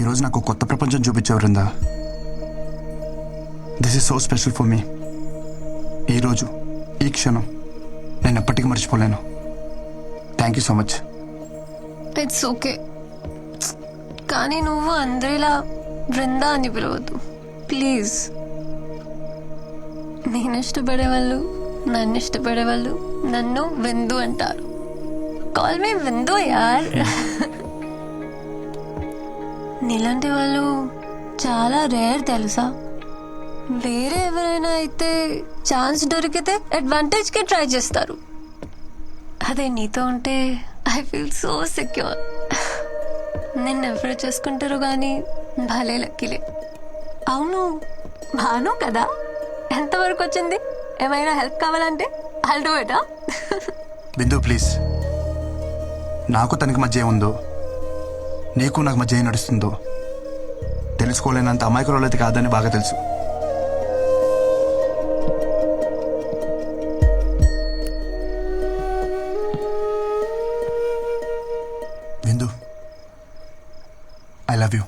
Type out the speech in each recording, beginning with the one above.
ఈరోజు నాకు కొత్త ప్రపంచం చూపించే Vrinda this is so special for me ఈరోజు ఈ క్షణం నేను ఎప్పటికీ మర్చిపోలేను. Thank you so much it's okay కానీ నువ్వు అందరిలా బృందా అని పిలవద్దు. ప్లీజ్ నేను ఇష్టపడే వాళ్ళు నన్ను ఇష్టపడే వాళ్ళు నన్ను విందు అంటారు. కాల్ మీ విందు యార్. నీలాంటి వాళ్ళు చాలా రేర్ తెలుసా? వేరే ఎవరైనా అయితే ఛాన్స్ దొరికితే అడ్వాంటేజ్కే ట్రై చేస్తారు. అదే నీతో ఉంటే ఐ ఫీల్ సో సెక్యూర్. నిన్ను ఎవరు చేసుకుంటారు కానీ భలే లక్కీలే. అవును భాను కదా? ఎంతవరకు వచ్చింది? ఏమైనా హెల్ప్ కావాలంటే I do it Bindu please. నాకు తనకి మధ్య ఏముందో నీకు నాకు మధ్య ఏం నడుస్తుందో తెలుసుకోలేనంత అమాయకురాలైతే కాదని బాగా తెలుసు. విందు ఐ లవ్ యూ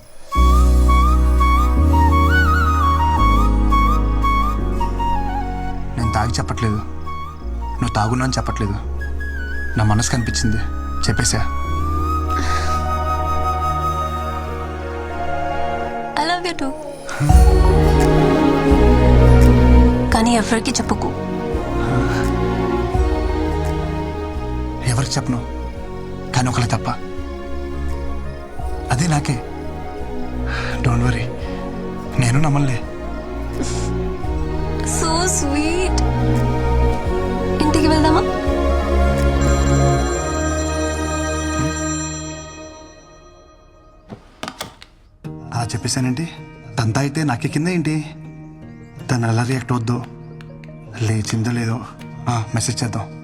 నేను తాగి చెప్పట్లేదు. నువ్వు తాగున్నా అని చెప్పట్లేదు. నా మనసు కనిపించింది. చెప్పేశా కానీ ఎవరికి చెప్పుకు. ఎవరికి చెప్పను? కానీ ఒకరి తప్ప. అదే నాకే. డోంట్ వరీ నేను నమ్మలే సో స్వీట్ ఇంటికి వెళ్దామా? అలా చెప్పేశానండి తంతా అయితే నాకే కింద ఏంటి? తను ఎలా రియాక్ట్ అవుద్దో? లేచిందో లేదో. ఆ, మెసేజ్ చేద్దాం.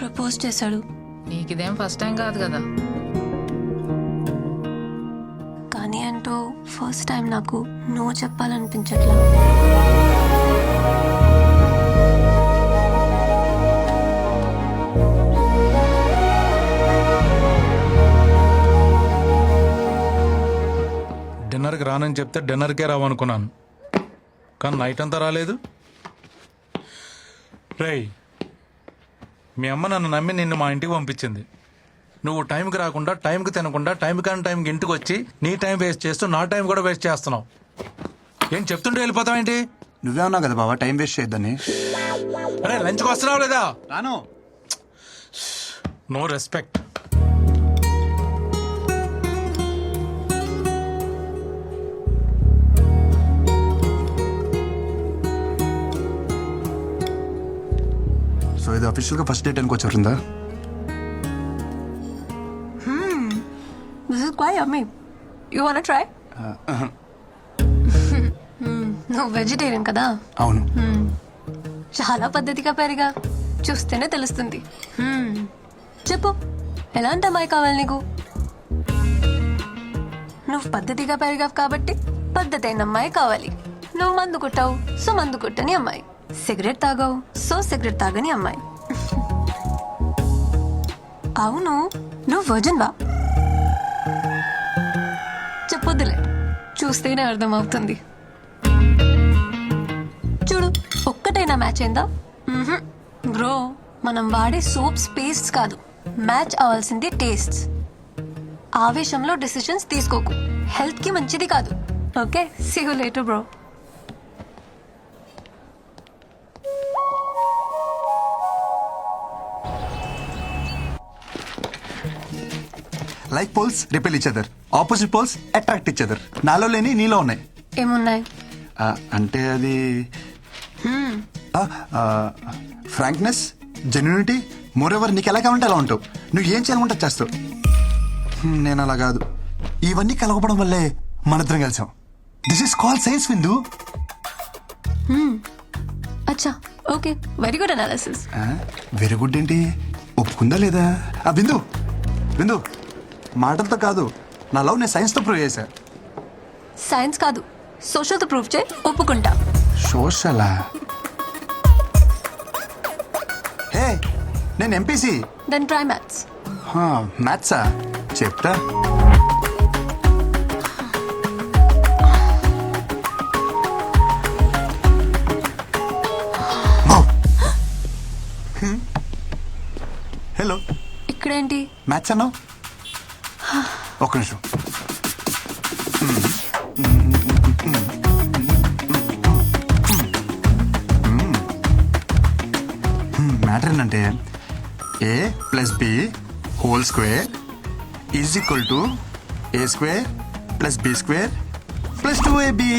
ప్రపోజ్ చేశాడు. నీకు ఇదేం ఫస్ట్ టైం కాదు కదా. కానీ అంటూ ఫస్ట్ టైం నాకు నో చెప్పాలనిపించట్లా. డిన్నర్కి రానని చెప్తే డిన్నర్కే రావనుకున్నాను కానీ నైట్ అంతా రాలేదు. రేయ్ మీ అమ్మ నన్ను నమ్మి నిన్ను మా ఇంటికి పంపించింది. నువ్వు టైంకి రాకుండా టైంకి తినకుండా టైం కానీ టైంకి ఇంటికి వచ్చి నీ టైం వేస్ట్ చేస్తూ నా టైం కూడా వేస్ట్ చేస్తున్నావు. ఏం చెప్తుంటే వెళ్ళిపోతావేంటి నువ్వే ఉన్నావు కదా బాబా టైం వేస్ట్ చేయొద్దని. అరే లంచ్కి వస్తున్నావు లేదా? రాను. నో రెస్పెక్ట్ సో ఇది అఫీషియల్గా ఫస్ట్ డేట్ అనుకోవచ్చు వృందా దిస్ ఇస్ క్వై అమ్మీ యూ వాంట్ ట్రై నువ్వు వెజిటేరియన్ కదా? అవును. చాలా పద్ధతిగా పెరిగా. చూస్తేనే తెలుస్తుంది. Hmm. చెప్పు. ఎలాంటి అమ్మాయి కావాలి నీకు? నువ్వు పద్ధతిగా పెరిగావు కాబట్టి పద్ధతి అయిన అమ్మాయి కావాలి. నువ్వు మందు కొట్టావు సో మందు కొట్టని అమ్మాయి. సిగరెట్ తాగావు? సో సిగరెట్ తాగని అమ్మాయి. అవును నువ్వు వర్జన్ వా? చెప్పొద్దులే. చూస్తేనే అర్థమవుతుంది. చూడు ఒక్కటైనా మ్యాచ్ అయిందా? బ్రో మనం వాడే సోప్స్ పేస్ట్స్ కాదు. మ్యాచ్ అవ్వాల్సింది టేస్ట్స్ ఆవేశంలో డిసిషన్స్ తీసుకోకు. హెల్త్కి మంచిది కాదు. Okay see you later bro like poles repel each other opposite poles attract each other నాలో లేని నీలో ఉన్నాయి. ఏమున్నాయి? ఆ, అంటే అది ఫ్రాంక్నెస్ జెన్యునిటీ మోర్ ఎవర్ నీకు ఎలా కావాలంటే అలా ఉంటావు. నువ్వు ఏం చేయాలంటే అది చేస్తావు. హ్మ్, నేను అలా కాదు. ఇవన్నీ కలగపడం వల్లే మనిద్దరం కలిసాం. దిస్ ఇస్ కాల్ సైన్స్ విందు అచ్చా. Okay. Very good analysis very good ఏంటి? ఒప్పుకుందా లేదా? ఆ బిందు బిందు మాటలతో కాదు నా లవ్ నేను సైన్స్తో ప్రూవ్ చేశా. సైన్స్ కాదు సోషల్తో ప్రూవ్ చేయి ఒప్పుకుంటా. సోషలా హే నేను ఎంపీసీ దెన్ ట్రై మ్యాథ్స్ మ్యాథ్సా చెప్తా. హలో. ఇక్కడేంటి? మ్యాథ్స్ అన్నావు? ఒక్క నిమిషం మ్యాటర్ ఏంటంటే A plus B whole square is equal to A square plus B square plus two AB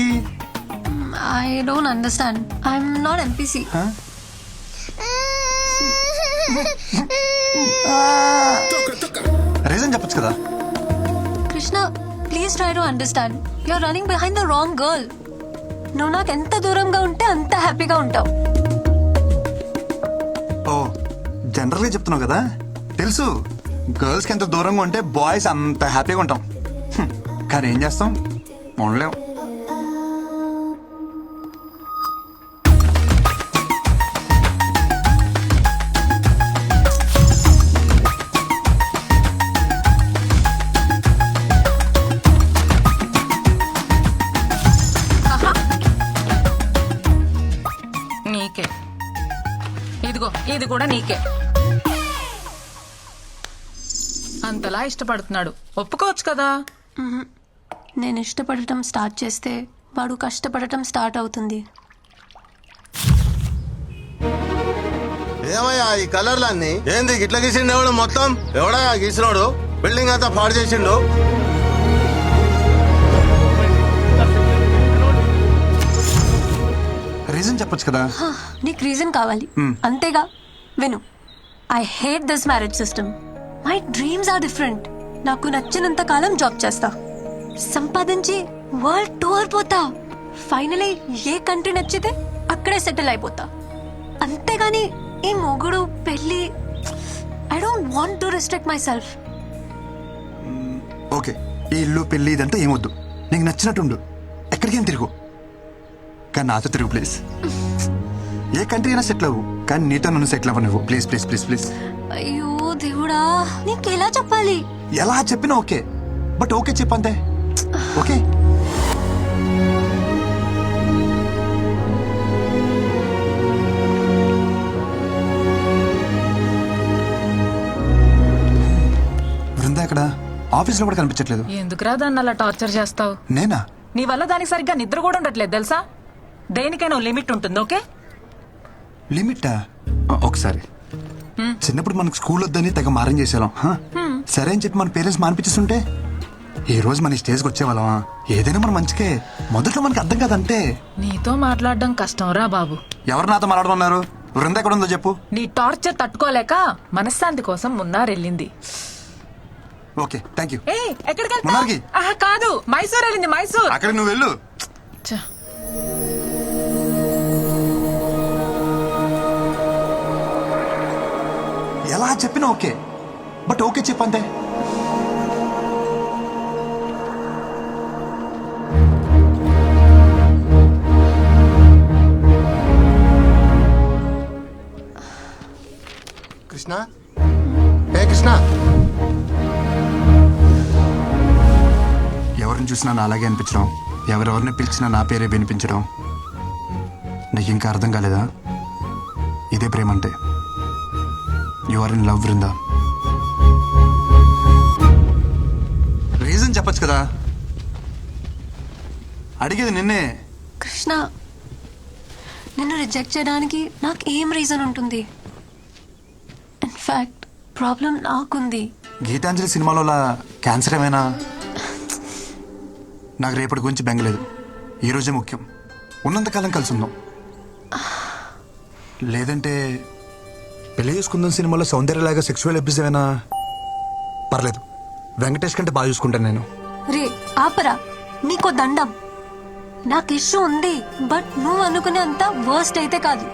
I don't understand I'm not MPC reason చెప్పొచ్చు కదా? Krishna please try to understand you're running behind the wrong girl నువ్వు నాకు ఎంత దూరంగా ఉంటే అంత హ్యాపీగా ఉంటావు. ఓ జనరల్గా చెప్తున్నావు కదా? తెలుసు. గర్ల్స్కి ఎంత దూరంగా ఉంటే బాయ్స్ అంత హ్యాపీగా ఉంటాం. కానీ ఏం చేస్తాం? ఉండలేము అంతలా ఇష్టపడుతున్నాడు. ఒప్పుకోవచ్చు కదా? నేను ఇష్టపడటం స్టార్ట్ చేస్తే వాడు కష్టపడటం స్టార్ట్ అవుతుంది. ఏమయ్యా ఈ కలర్లన్నీ? ఏంది ఇట్లా గీసిండు ఎవడు మొత్తం? ఎవడా గీసినోడు? బిల్డింగ్ అంతా పాడు చేసిండు? రీజన్ చెప్పొచ్చు కదా? హా, నీకు రీజన్ కావాలి. అంతేగా విను. I hate this marriage system my dreams are different నాకు నచ్చినంత కాలం జాబ్ చేస్తా. సంపాదించి వరల్డ్ టూర్ పోతా. ఫైనలీ ఏ కంట్రీ నచ్చితే అక్కడే సెటిల్ అయిపోతా. అంతేగాని ఈ మొగుడు పెళ్ళి I don't want to restrict myself okay. ఈ ఇల్లు పెళ్ళి ఇదంతా ఏమొద్దు. నీకు నచ్చినట్టుండు ఎక్కడికేం తిరుగు. కానీ నాతో తిరుగు ప్లీజ్ ఏ కంట్రీ అయినా సెటిల్ అవ్వు. కానీ నీతో నన్ను సెటిల్ అవ్వ నువ్వు ప్లీజ్ ప్లీజ్ ప్లీజ్ ప్లీజ్ అయ్యో దేవుడా నీకు ఎలా చెప్పాలి? ఎలా చెప్పినా ఓకే బట్ ఓకే చెప్పంతే. ఓకే? బృందా ఎక్కడ ఆఫీస్లో కూడా కనిపించట్లేదు. ఎందుకురా దాన్ని అలా టార్చర్ చేస్తావు? నేనా? నీ వల్ల దానికి సరిగ్గా నిద్ర కూడా ఉండట్లేదు తెలుసా? దేనికైనా లిమిట్ ఉంటుంది ఓకే? లిమిటా? ఒకసారి. చిన్నప్పుడు మనకు స్కూల్ వద్దని తెగ మారం హా? సరే అని చెప్పి మన పేరెంట్స్ మానిపించేస్తుంటే ఈ రోజు మన స్టేజ్కి వచ్చేవాళ్ళమా? ఏదైనా మన మంచికే. మొదట్లో మనకి అర్థం కాదంటే. నీతో మాట్లాడడం కష్టం రా బాబు. ఎవరు నాతో మాట్లాడుతున్నారు? బృంద ఎక్కడ ఉందో చెప్పు. నీ టార్చర్ తట్టుకోలేక మనశ్శాంతి కోసం మున్నారెళ్ళింది ఓకే థ్యాంక్ యూ ఏ ఎక్కడికి కాదు మైసూర్ వెళ్ళింది మైసూర్. అక్కడికి నువ్వు వెళ్ళు. ఎలా చెప్పినా ఓకే. బట్ ఓకే చెప్పంతే. కృష్ణ? ఏ కృష్ణ? ఎవరిని చూసినా నా అలాగే అనిపించడం ఎవరెవరిని పిలిచినా నా పేరే వినిపించడం నీకు ఇంకా అర్థం కాలేదా? ఇదే ప్రేమ అంటే you are in love Brinda reason చెప్పొచ్చు కదా. అడిగేది నిన్నే. కృష్ణ నిన్ను రిజెక్ట్ చేయడానికి నాకు ఏం రీజన్ ఉంటుంది? ఇన్ఫాక్ట్ ప్రాబ్లం నాకుంది. గీతాంజలి సినిమాలో క్యాన్సర్ ఏమైనా? నాకు రేపటి గురించి బెంగలేదు. ఈరోజే ముఖ్యం. ఉన్నంతకాలం కలిసి ఉందాం. లేదంటే పెళ్ళి చూసుకుందాం సినిమాలో సౌందర్యలాగా సెక్చువల్ ఎపిసోడ్ ఏమైనా? పర్లేదు. వెంకటేష్ కంటే బాగా చూసుకుంటాను నేను. రే ఆపరా. నీకో దండం. నాకు ఇష్యూ ఉంది బట్ నువ్వు అనుకునే అంత వర్స్ట్ అయితే కాదు.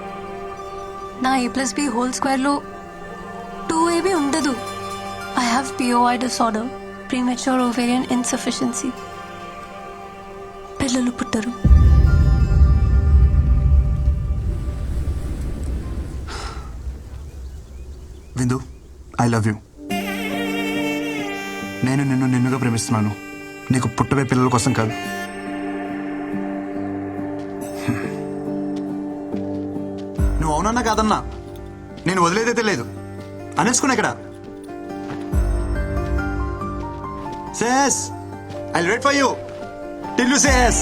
నా ఏ ప్లస్ బి హోల్ స్క్వేర్లో టూ ఏబీ ఉండదు. I have POI disorder premature ovarian insufficiency పిల్లలు పుట్టరు. విందు ఐ లవ్ యూ నేను నిన్ను నిన్నుగా ప్రేమిస్తున్నాను. నీకు పుట్టబే పిల్లల కోసం కాదు. నువ్వు అవునన్నా కాదన్నా. నేను వదిలేదైతే లేదు అనేసుకున్నా ఇక్కడ. Says I wait for you till you says